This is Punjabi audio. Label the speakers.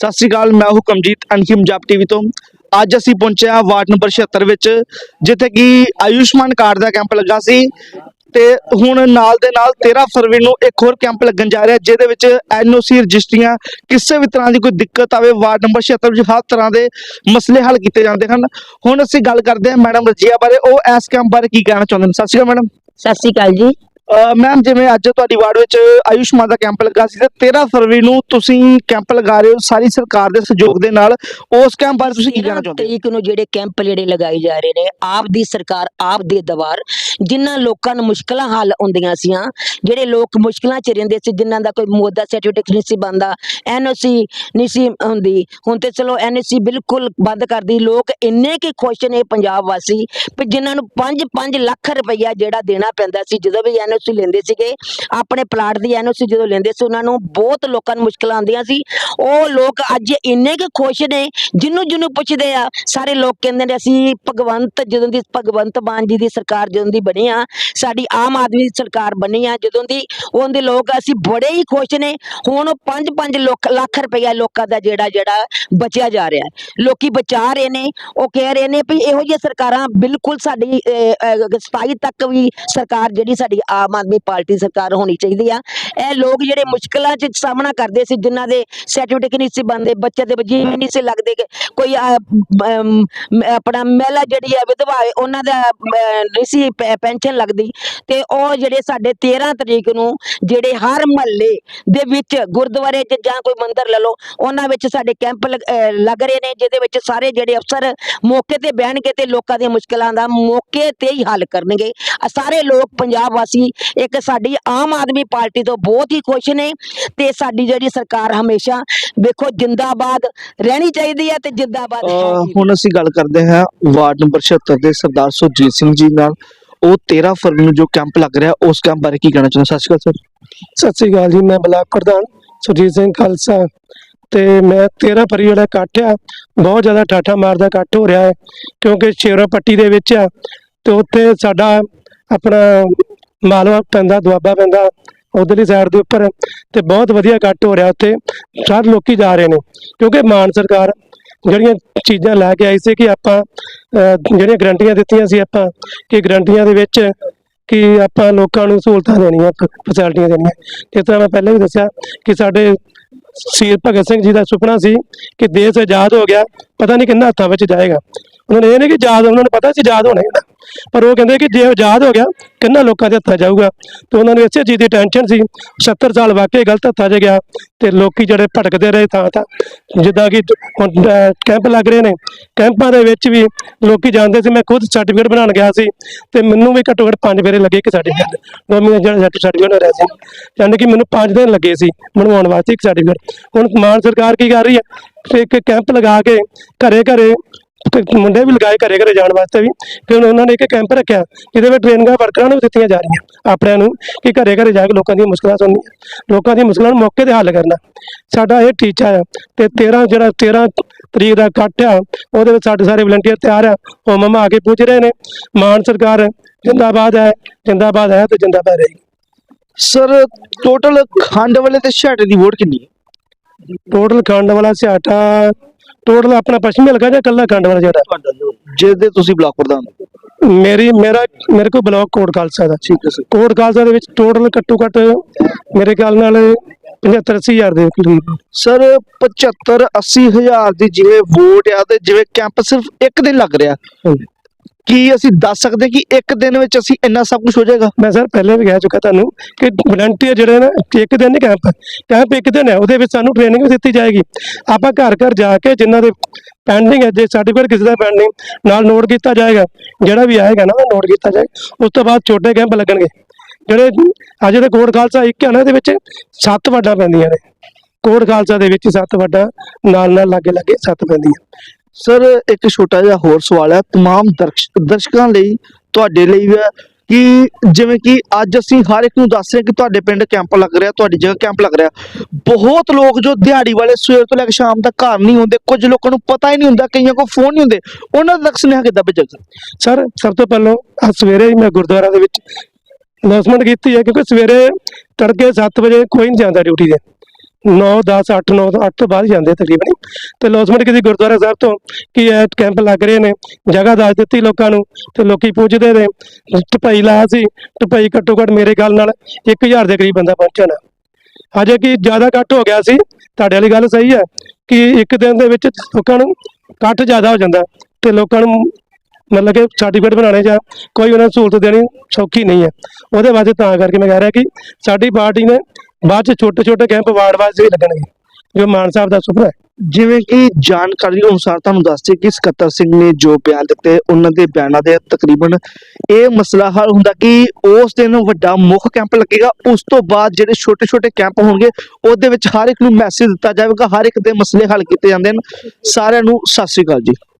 Speaker 1: ਸਤਿ ਸ਼੍ਰੀ ਅਕਾਲ, ਮੈਂ ਹੁਕਮਜੀਤ ਅਨਖਿਮ ਜਾਪ ਟੀਵੀ ਤੋਂ। ਅੱਜ ਅਸੀਂ ਪਹੁੰਚਿਆ ਵਾਰਡ ਨੰਬਰ 76 ਵਿੱਚ, ਜਿੱਥੇ ਕਿ ਆਯੁਸ਼ਮਾਨ ਕਾਰਡ ਦਾ ਕੈਂਪ ਲੱਗਾ ਸੀ। ਤੇ ਹੁਣ ਨਾਲ ਦੇ ਨਾਲ 13 ਫਰਵਰੀ ਨੂੰ ਇੱਕ ਹੋਰ ਕੈਂਪ ਲੱਗਣ ਜਾ ਰਿਹਾ, ਜਿਹਦੇ ਵਿੱਚ ਐਨਓਸੀ ਰਜਿਸਟਰੀਆਂ, ਕਿਸੇ ਵੀ ਤਰ੍ਹਾਂ ਦੀ ਕੋਈ ਦਿੱਕਤ ਆਵੇ, ਵਾਰਡ ਨੰਬਰ 76 ਵਿੱਚ ਹਰ ਤਰ੍ਹਾਂ ਦੇ ਮਸਲੇ ਹੱਲ ਕੀਤੇ ਜਾਂਦੇ ਹਨ। ਹੁਣ ਅਸੀਂ ਗੱਲ ਕਰਦੇ ਹਾਂ ਮੈਡਮ ਰਜੀਆ ਬਾਰੇ, ਉਹ ਇਸ ਕੈਂਪ ਬਾਰੇ ਕੀ ਕਹਿਣਾ ਚਾਹੁੰਦੇ ਨੇ? ਸਤਿ ਸ਼੍ਰੀ ਅਕਾਲ ਮੈਡਮ।
Speaker 2: ਸਤਿ ਸ਼੍ਰੀ ਅਕਾਲ ਜੀ।
Speaker 1: ਮੈਮ ਜਿਵੇਂ ਅੱਜ ਤੁਹਾਡੀ ਵਾਰਡ ਵਿੱਚ ਆਯੁਸ਼ਮਾਨ ਦਾ ਕੈਂਪ ਲੱਗਾ ਸੀ ਤੇ 13 ਫਰਵਰੀ ਨੂੰ ਤੁਸੀਂ ਕੈਂਪ ਲਗਾ ਰਹੇ ਹੋ, ਸਾਰੀ ਸਰਕਾਰ ਦੇ ਸਹਿਯੋਗ ਦੇ ਨਾਲ। ਉਸ ਕੈਂਪ ਬਾਰੇ ਤੁਸੀਂ ਕੀ ਕਹਿਣਾ ਚਾਹੁੰਦੇ ਹੋ?
Speaker 2: ਤਰੀਕ ਨੂੰ ਜਿਹੜੇ ਕੈਂਪ ਜਿਹੜੇ ਲਗਾਏ ਜਾ ਰਹੇ ਨੇ, ਆਪ ਦੀ ਸਰਕਾਰ, ਆਪ ਦੇ ਦਵਾਰ, ਜਿਨ੍ਹਾਂ ਲੋਕਾਂ ਨੂੰ ਮੁਸ਼ਕਲਾਂ ਹੱਲ ਹੁੰਦੀਆਂ ਸੀਆਂ, ਜਿਹੜੇ ਲੋਕ ਮੁਸ਼ਕਲਾਂ 'ਚ ਰਹਿੰਦੇ ਸੀ, ਜਿਨ੍ਹਾਂ ਦਾ ਕੋਈ ਮੋਦਾ ਸਰਟੀਫਿਕੇਟ ਨਹੀਂ ਸੀ ਬੰਦਾ ਐਨਓਸੀ ਨਹੀਂ ਸੀ ਹੁੰਦੀ। ਹੁਣ ਤੇ ਚਲੋ ਐਨਓਸੀ ਬਿਲਕੁਲ ਬੰਦ ਕਰਦੀ ਲੋਕ ਇੰਨੇ ਕਿ ਖੁਸ਼ ਨੇ ਪੰਜਾਬ ਵਾਸੀ, ਵੀ ਜਿਨ੍ਹਾਂ ਨੂੰ 5-5 ਲੱਖ ਰੁਪਈਆ ਜਿਹੜਾ ਦੇਣਾ ਪੈਂਦਾ ਸੀ, ਜਦੋਂ ਵੀ ਐਨਓਸੀ ਲੈਂਦੇ ਸੀਗੇ, ਆਪਣੇ ਪਲਾਟ ਦੀ ਐਨਓਸੀ ਜਦੋਂ ਲੈਂਦੇ ਸੀ, ਉਹਨਾਂ ਨੂੰ ਬਹੁਤ ਲੋਕਾਂ ਨੂੰ ਮੁਸ਼ਕਲਾਂ ਆਉਂਦੀਆਂ ਸੀ। ਉਹ ਲੋਕ ਅੱਜ ਇੰਨੇ ਕਿ ਖੁਸ਼ ਨੇ, ਜਿਹਨੂੰ ਜਿਹਨੂੰ ਪੁੱਛਦੇ ਆ, ਸਾਰੇ ਲੋਕ ਕਹਿੰਦੇ ਨੇ, ਅਸੀਂ ਭਗਵੰਤ ਜਦੋਂ ਦੀ, ਭਗਵੰਤ ਮਾਨ ਜੀ ਦੀ ਸਰਕਾਰ ਜਦੋਂ ਦੀ ਬਣੀ ਆ, ਸਾਡੀ ਆਮ ਆਦਮੀ ਦੀ ਸਰਕਾਰ ਬਣੀ ਆ, ਜਦੋਂ ਦੀ ਉਹਦੇ ਲੋਕ ਅਸੀਂ ਬੜੇ ਹੀ ਖੁਸ਼ ਨੇ, ਹੁਣ ਉਹ 5-5 ਲੱਖ ਰੁਪਇਆ ਲੋਕਾਂ ਦਾ ਜਿਹੜਾ ਜਿਹੜਾ ਬਚਿਆ ਜਾ ਰਿਹਾ ਲੋਕੀ ਬਚਾ ਰਹੇ ਨੇ, ਉਹ ਕਹਿ ਰਹੇ ਨੇ ਵੀ ਇਹੋ ਜਿਹੀਆਂ ਸਰਕਾਰਾਂ ਬਿਲਕੁਲ ਸਾਡੀ 27 ਤੱਕ ਵੀ ਸਰਕਾਰ ਜਿਹੜੀ ਸਾਡੀ ਆਮ ਆਦਮੀ ਪਾਰਟੀ ਸਰਕਾਰ ਹੋਣੀ ਚਾਹੀਦੀ ਆ। ਇਹ ਲੋਕ ਜਿਹੜੇ ਮੁਸ਼ਕਲਾਂ 'ਚ ਸਾਹਮਣਾ ਕਰਦੇ ਸੀ, ਜਿਨ੍ਹਾਂ ਦੇ ਸਰਟੀਫਿਕੇਟ ਨਹੀਂ ਸੀ ਬੰਦੇ ਬੱਚੇ ਦੇ ਵਜੀਬ ਨਹੀਂ ਸੀ ਲੱਗਦੇ ਕੋਈ ਆਪਣਾ ਮਹਿਲਾ ਜਿਹੜੀ ਹੈ, ਵਿਧਵਾ ਉਹਨਾਂ ਦਾ ਨਹੀਂ ਸੀ ਪੈਨਸ਼ਨ ਲੱਗਦੀ। ਤੇ ਉਹ ਜਿਹੜੇ ਸਾਡੇ 13 ਤਰੀਕ ਨੂੰ ਜਿਹੜੇ ਹਰ ਮਹੱਲੇ ਦੇ ਵਿੱਚ ਗੁਰਦੁਆਰੇ 'ਚ ਜਾਂ ਕੋਈ ਮੰਦਿਰ ਲੈ ਲਓ, ਉਹਨਾਂ ਵਿੱਚ ਸਾਡੇ ਕੈਂਪ ਲੱਗ ਰਹੇ ਨੇ, ਜਿਹਦੇ ਵਿੱਚ ਸਾਰੇ ਜਿਹੜੇ ਅਫਸਰ ਮੌਕੇ ਤੇ ਬਹਿਣਗੇ ਤੇ ਲੋਕਾਂ ਦੀਆਂ ਮੁਸ਼ਕਲਾਂ ਦਾ ਮੌਕੇ ਤੇ ਹੀ ਹੱਲ ਕਰਨਗੇ। ਸਾਰੇ ਲੋਕ, ਪੰਜਾਬ ਵਾਸੀ, ਇੱਕ ਸਾਡੀ ਆਮ ਆਦਮੀ ਪਾਰਟੀ ਤੋਂ ਬਹੁਤ ਹੀ ਖੁਸ਼ ਨੇ ਤੇ ਸਾਡੀ ਜਿਹੜੀ ਸਰਕਾਰ ਹਮੇਸ਼ਾ ਵੇਖੋ ਜਿੰਦਾਬਾਦ ਰਹਿਣੀ ਚਾਹੀਦੀ ਹੈ ਤੇ ਜਿੰਦਾਬਾਦ ਹੈ।
Speaker 1: ਹੁਣ ਅਸੀਂ ਗੱਲ ਕਰਦੇ ਹਾਂ ਵਾਰਡ ਨੰਬਰ 76 ਦੇ ਸਰਦਾਰ ਸੁਰਜੀਤ ਸਿੰਘ ਜੀ ਨਾਲ। ਉਹ 13 ਫਰਵਰੀ ਨੂੰ ਜੋ ਕੈਂਪ ਲੱਗ ਰਿਹਾ ਉਸ ਕੈਂਪ ਬਾਰੇ ਕੀ ਕਹਿਣਾ ਚਾਹੁੰਦੇ ਸਤਿ ਸ਼੍ਰੀ ਅਕਾਲ ਸਰ।
Speaker 3: ਸਤਿ ਸ੍ਰੀ ਅਕਾਲ ਜੀ ਮੈਂ ਬਲਾਕ ਪ੍ਰਧਾਨ ਸੁਰਜੀਤ ਸਿੰਘ ਖਾਲਸਾ ਤੇ ਮੈਂ 13 ਫਰਵਰੀ ਜਿਹੜਾ ਇਕੱਠ ਆ। ਬਹੁਤ ਜ਼ਿਆਦਾ ਠਾਠਾ ਮਾਰਦਾ ਇਕੱਠ ਹੋ ਰਿਹਾ ਹੈ ਕਿਉਂਕਿ ਸ਼ੇਰੋ ਪੱਟੀ ਦੇ ਵਿੱਚ ਆ ਤੇ ਉੱਥੇ ਸਾਡਾ ਆਪਣਾ ਮਾਲਵਾ ਪੈਂਦਾ ਦੁਆਬਾ ਪੈਂਦਾ। ਉਧਰਲੀ ਸਾਈਡ ਦੇ ਉੱਪਰ ਤੇ ਬਹੁਤ ਵਧੀਆ ਕੱਟ ਹੋ ਰਿਹਾ ਉੱਥੇ। ਸਾਰੇ ਲੋਕੀ ਜਾ ਰਹੇ ਨੇ, ਕਿਉਂਕਿ ਮਾਨ ਸਰਕਾਰ ਜਿਹੜੀਆਂ ਚੀਜ਼ਾਂ ਲੈ ਕੇ ਆਈ ਸੀ ਕਿ ਆਪਾਂ ਜਿਹੜੀਆਂ ਗਰੰਟੀਆਂ ਦਿੱਤੀਆਂ ਸੀ ਆਪਾਂ, ਕਿ ਗਰੰਟੀਆਂ ਦੇ ਵਿੱਚ ਕਿ ਆਪਾਂ ਲੋਕਾਂ ਨੂੰ ਸਹੂਲਤਾਂ ਦੇਣੀਆਂ ਫੈਸਿਲਿਟੀਆਂ ਦੇਣੀਆਂ। ਜਿਸ ਤਰ੍ਹਾਂ ਮੈਂ ਪਹਿਲਾਂ ਵੀ ਦੱਸਿਆ ਕਿ ਸਾਡੇ ਸ਼ਹੀਦ ਭਗਤ ਸਿੰਘ ਜੀ ਦਾ ਸੁਪਨਾ ਸੀ ਕਿ ਦੇਸ਼ ਆਜ਼ਾਦ ਹੋ ਗਿਆ, ਪਤਾ ਨਹੀਂ ਕਿੰਨਾ ਹੱਥਾਂ ਵਿੱਚ ਜਾਏਗਾ। ਉਹਨਾਂ ਨੇ ਇਹ ਨਹੀਂ ਕਿ ਯਾਦ ਉਹਨਾਂ ਨੂੰ ਪਤਾ ਸੀ ਆਜ਼ਾਦ ਹੋਣਾ ਹੈ ਪਰ ਉਹ ਕਹਿੰਦੇ ਕਿ ਜੇ ਆਜ਼ਾਦ ਹੋ ਗਿਆ, ਕਿੰਨਾ ਲੋਕਾਂ ਦੇ ਹੱਥਾਂ ਜਾਊਗਾ ਤੇ ਉਹਨਾਂ ਨੂੰ ਇਸੇ ਚੀਜ਼ ਦੀ ਟੈਨਸ਼ਨ ਸੀ। 70 ਸਾਲ ਵਾਕਈ ਗਲਤ ਹੱਥਾਂ 'ਚ ਗਿਆ ਤੇ ਲੋਕੀ ਜਿਹੜੇ ਭਟਕਦੇ ਰਹੇ ਥਾਂ ਥਾਂ ਜਿੱਦਾਂ ਕਿ ਕੈਂਪ ਲੱਗ ਰਹੇ ਨੇ। ਕੈਂਪਾਂ ਦੇ ਵਿੱਚ ਵੀ ਲੋਕੀ ਜਾਂਦੇ ਸੀ, ਮੈਂ ਖੁਦ ਸਰਟੀਫਿਕੇਟ ਬਣਾਉਣ ਗਿਆ ਸੀ ਤੇ ਮੈਨੂੰ ਵੀ ਘੱਟੋ ਘੱਟ ਪੰਜ ਫੇਰੇ ਲੱਗੇ ਇੱਕ ਸਰਟੀਫਿਕੇਟ ਨੌਵੀਂ ਜਿਹੜਾ ਸਰਟੀਫਿਕੇਟ ਰਿਹਾ ਸੀ। ਯਾਨੀ ਕਿ ਮੈਨੂੰ 5 ਦਿਨ ਲੱਗੇ ਸੀ ਬਣਵਾਉਣ ਵਾਸਤੇ ਇੱਕ ਸਰਟੀਫਿਕੇਟ ਹੁਣ ਮਾਨ ਸਰਕਾਰ ਕੀ ਕਰ ਰਹੀ ਹੈ? ਇੱਕ ਕੈਂਪ ਲਗਾ ਕੇ ਘਰੇ ਘਰੇ ਤੇ ਮੁੰਡੇ ਵੀ ਲਗਾਏ ਘਰੇ ਘਰੇ ਜਾਣ ਵਾਸਤੇ ਵੀ। ਫਿਰ ਉਹਨਾਂ ਨੇ ਇੱਕ ਕੈਂਪ ਰੱਖਿਆ ਜਿਹਦੇ ਵਿੱਚ ਟ੍ਰੇਨਿੰਗਾਂ ਵਰਕਰਾਂ ਨੂੰ ਦਿੱਤੀਆਂ ਜਾ ਰਹੀਆਂ ਆਪਣਿਆਂ ਨੂੰ ਕਿ ਘਰੇ ਘਰੇ ਜਾ ਕੇ ਲੋਕਾਂ ਦੀਆਂ ਮੁਸ਼ਕਲਾਂ ਸੁਣਨੀਆਂ। ਲੋਕਾਂ ਦੀਆਂ ਮੁਸ਼ਕਲਾਂ ਨੂੰ ਮੌਕੇ ਤੇ ਹੱਲ ਕਰਨਾ। ਸਾਡਾ ਇਹ ਟੀਚਾ ਆ ਤੇ 13 ਜਿਹੜਾ 13 ਤਰੀਕ ਦਾ ਇਕੱਠ ਆ ਉਹਦੇ ਵਿੱਚ ਸਾਡੇ ਸਾਰੇ ਵਲੰਟੀਅਰ ਤਿਆਰ ਆ। ਉਹ ਮਮਾ ਆ ਕੇ ਪੁੱਛ ਰਹੇ ਨੇ। ਮਾਨ ਸਰਕਾਰ ਜਿੰਦਾਬਾਦ ਹੈ ਜਿੰਦਾਬਾਦ ਹੈ ਤੇ ਜਿੰਦਾਬਾਦ ਰਹੇਗੀ।
Speaker 1: ਸਰ ਟੋਟਲ ਖੰਡ ਵਾਲੇ ਤੇ ਛਾਟੇ ਦੀ ਵੋਟ ਕਿੰਨੀ ਹੈ?
Speaker 3: ਟੋਟਲ ਖੰਡ ਵਾਲਾ ਸਿਆਟਾ ਟੋਟਲ ਆਪਣਾ ਪੱਛਮੀ ਹਲਕਾ ਜਾਂ ਕੱਲਾ ਖੰਡ ਵਾਲਾ ਜਿਹੜਾ?
Speaker 1: ਜਿਹਦੇ ਤੁਸੀਂ ਬਲਾਕ ਪ੍ਰਧਾਨ ਹੋ।
Speaker 3: ਮੇਰੀ ਮੇਰਾ ਮੇਰੇ ਕੋਲ ਬਲਾਕ ਕੋਟ ਖਾਲਸਾ ਦਾ।
Speaker 1: ਠੀਕ ਹੈ ਸਰ।
Speaker 3: ਕੋਟ ਖਾਲਸਾ ਦੇ ਵਿੱਚ ਟੋਟਲ ਘੱਟੋ ਘੱਟ ਮੇਰੇ ਖਿਆਲ ਨਾਲ 75 ਅੱਸੀ ਹਜ਼ਾਰ ਦੇ ਕਰੀਬ।
Speaker 1: ਸਰ 75 80 ਹਜ਼ਾਰ ਦੀ ਜਿਵੇਂ ਵੋਟ ਆ ਤੇ ਜਿਵੇਂ ਕੈਂਪ ਸਿਰਫ ਇੱਕ ਦਿਨ ਲੱਗ ਰਿਹਾ।
Speaker 3: ਹਾਂਜੀ।
Speaker 1: ਕੀ ਅਸੀਂ ਦੱਸ ਸਕਦੇ ਕਿ ਇੱਕ ਦਿਨ ਵਿੱਚ ਅਸੀਂ ਇੰਨਾ ਸਭ ਕੁਝ ਹੋ ਜਾਏਗਾ?
Speaker 3: ਮੈਂ ਸਰ ਪਹਿਲੇ ਵੀ ਕਹਿ ਚੁੱਕਾ ਤੁਹਾਨੂੰ ਕਿ ਵਲੰਟੀਅਰ ਜਿਹੜੇ ਨੇ, ਇੱਕ ਦਿਨ ਨਹੀਂ ਕੈਂਪ ਕੈਂਪ ਇੱਕ ਦਿਨ ਹੈ, ਉਹਦੇ ਵਿੱਚ ਸਾਨੂੰ ਟ੍ਰੇਨਿੰਗ ਵੀ ਦਿੱਤੀ ਜਾਏਗੀ। ਆਪਾਂ ਘਰ ਘਰ ਜਾ ਕੇ ਜਿਨ੍ਹਾਂ ਦੇ ਪੈਂਡਿੰਗ ਹੈ, ਜੇ ਸਰਟੀਫਿਕੇਟ ਕਿਸੇ ਦਾ ਪੈਂਡਿੰਗ ਨਾਲ ਨੋਟ ਕੀਤਾ ਜਾਏਗਾ। ਜਿਹੜਾ ਵੀ ਆਏਗਾ ਨਾ ਨੋਟ ਕੀਤਾ ਜਾਏਗਾ। ਉਸ ਤੋਂ ਬਾਅਦ ਛੋਟੇ ਕੈਂਪ ਲੱਗਣਗੇ। ਜਿਹੜੇ ਅਜੇ ਦੇ ਕੋਟ ਖਾਲਸਾ ਇੱਕ ਹੈ ਨਾ, ਇਹਦੇ ਵਿੱਚ ਸੱਤ ਵੱਡਾ ਪੈਂਦੀਆਂ ਨੇ। ਕੋਟ ਖਾਲਸਾ ਦੇ ਵਿੱਚ ਸੱਤ ਵਾਰਡਾਂ ਨਾਲ ਨਾਲ ਲਾਗੇ ਲਾਗੇ ਸੱਤ ਪੈਂਦੀਆਂ।
Speaker 1: ਸਰ ਇੱਕ ਛੋਟਾ ਜਿਹਾ ਹੋਰ ਸਵਾਲ ਹੈ तमाम ਦਰਸ਼- ਦਰਸ਼ਕਾਂ ਲਈ ਤੁਹਾਡੇ ਲਈ ਵੀ ਹੈ ਕਿ ਜਿਵੇਂ ਕਿ ਅੱਜ ਅਸੀਂ ਹਰ ਇੱਕ ਨੂੰ ਦੱਸ ਰਹੇ ਕਿ ਤੁਹਾਡੇ ਪਿੰਡ ਕੈਂਪ ਲੱਗ ਰਿਹਾ ਤੁਹਾਡੀ ਜਗ੍ਹਾ ਕੈਂਪ ਲੱਗ ਰਿਹਾ ਬਹੁਤ ਲੋਕ ਜੋ ਦਿਹਾੜੀ ਵਾਲੇ ਸਵੇਰ ਤੋਂ ਲੈ ਕੇ ਸ਼ਾਮ ਤੱਕ ਘਰ ਨਹੀਂ ਹੁੰਦੇ ਕੁਝ ਲੋਕਾਂ ਨੂੰ ਪਤਾ ਹੀ ਨਹੀਂ ਹੁੰਦਾ ਕਈਆਂ ਕੋਲ ਫੋਨ ਨਹੀਂ ਹੁੰਦੇ ਉਹਨਾਂ ਤੱਕ ਸੁਨੇਹਾ ਕਿੱਦਾਂ ਭੇਜਿਆ ਜਾਵੇ?
Speaker 3: ਸਰ ਸਭ ਤੋਂ ਪਹਿਲਾਂ ਅੱਜ ਸਵੇਰੇ ਹੀ ਮੈਂ ਗੁਰਦੁਆਰਾ ਦੇ ਵਿੱਚ ਅਨਾਉਂਸਮੈਂਟ ਕੀਤੀ ਹੈ ਕਿਉਂਕਿ ਸਵੇਰੇ ਤੜਕੇ 7 ਵਜੇ ਕੋਈ ਨਹੀਂ ਜਾਂਦਾ ਡਿਊਟੀ ਤੇ 9 10 8 9 8 ਤੋਂ ਬਾਅਦ ਹੀ ਜਾਂਦੇ ਤਕਰੀਬਨ। ਤੇ ਲੋਸਮਟ ਕਿਸੇ ਗੁਰਦੁਆਰਾ ਸਾਹਿਬ ਤੋਂ ਕੀ ਇਹ ਕੈਂਪ ਲੱਗ ਰਹੇ ਨੇ, ਜਗ੍ਹਾ ਦੱਸ ਦਿੱਤੀ ਲੋਕਾਂ ਨੂੰ, ਤੇ ਲੋਕੀ ਪੁੱਜਦੇ ਨੇ। ਟਪਾਈ ਲਾਇਆ ਸੀ, ਟਪਈ ਘੱਟੋ ਘੱਟ ਮੇਰੇ ਗੱਲ ਨਾਲ 1000 ਦੇ ਕਰੀਬ ਬੰਦਾ ਪਹੁੰਚਣਾ। ਹਜੇ ਕਿ ਜ਼ਿਆਦਾ ਘੱਟ ਹੋ ਗਿਆ ਸੀ, ਤੁਹਾਡੇ ਵਾਲੀ ਗੱਲ ਸਹੀ ਹੈ ਕਿ ਇੱਕ ਦਿਨ ਦੇ ਵਿੱਚ ਲੋਕਾਂ ਨੂੰ ਇਕੱਠ ਜ਼ਿਆਦਾ ਹੋ ਜਾਂਦਾ, ਤੇ ਲੋਕਾਂ ਨੂੰ ਮਤਲਬ ਕਿ ਸਰਟੀਫਿਕੇਟ ਬਣਾਉਣੇ ਜਾਂ ਕੋਈ ਉਹਨਾਂ ਨੂੰ ਸਹੂਲਤ ਦੇਣੀ ਸੌਖੀ ਨਹੀਂ ਹੈ। ਉਹਦੇ ਵਾਸਤੇ ਤਾਂ ਕਰਕੇ ਮੈਂ ਕਹਿ ਰਿਹਾ ਕਿ ਸਾਡੀ ਪਾਰਟੀ ਨੇ ਬਾਅਦ ਚ ਛੋਟੇ ਛੋਟੇ ਕੈਂਪ ਵਾਰਡ ਵਾਸਤੇ ਵੀ ਲੱਗਣਗੇ। ਜੋ ਮਾਨ ਸਾਹਿਬ ਦਾ ਸੁਪਨਾ ਹੈ।
Speaker 1: ਜਿਵੇਂ ਕਿ ਜਾਣਕਾਰੀ ਅਨੁਸਾਰ ਤੁਹਾਨੂੰ ਦੱਸਦੇ ਕਿ ਸਕੱਤਰ ਸਿੰਘ ਨੇ ਜੋ ਬਿਆਨ ਦਿੱਤੇ, ਉਹਨਾਂ ਦੇ ਬਿਆਨਾਂ ਦੇ ਤਕਰੀਬਨ ਇਹ ਮਸਲਾ ਹੱਲ ਹੁੰਦਾ ਕਿ ਉਸ ਦਿਨ ਵੱਡਾ ਮੁੱਖ ਕੈਂਪ ਲੱਗੇਗਾ, ਉਸ ਤੋਂ ਬਾਅਦ ਜਿਹੜੇ ਛੋਟੇ ਛੋਟੇ ਕੈਂਪ ਹੋਣਗੇ, ਉਹਦੇ ਵਿੱਚ ਹਰ ਇੱਕ ਨੂੰ ਮੈਸੇਜ ਦਿੱਤਾ ਜਾਵੇਗਾ, ਹਰ ਇੱਕ ਦੇ ਮਸਲੇ ਹੱਲ ਕੀਤੇ ਜਾਂਦੇ ਹਨ। ਸਾਰਿਆਂ ਨੂੰ ਸਤਿ ਸ੍ਰੀ ਅਕਾਲ ਜੀ।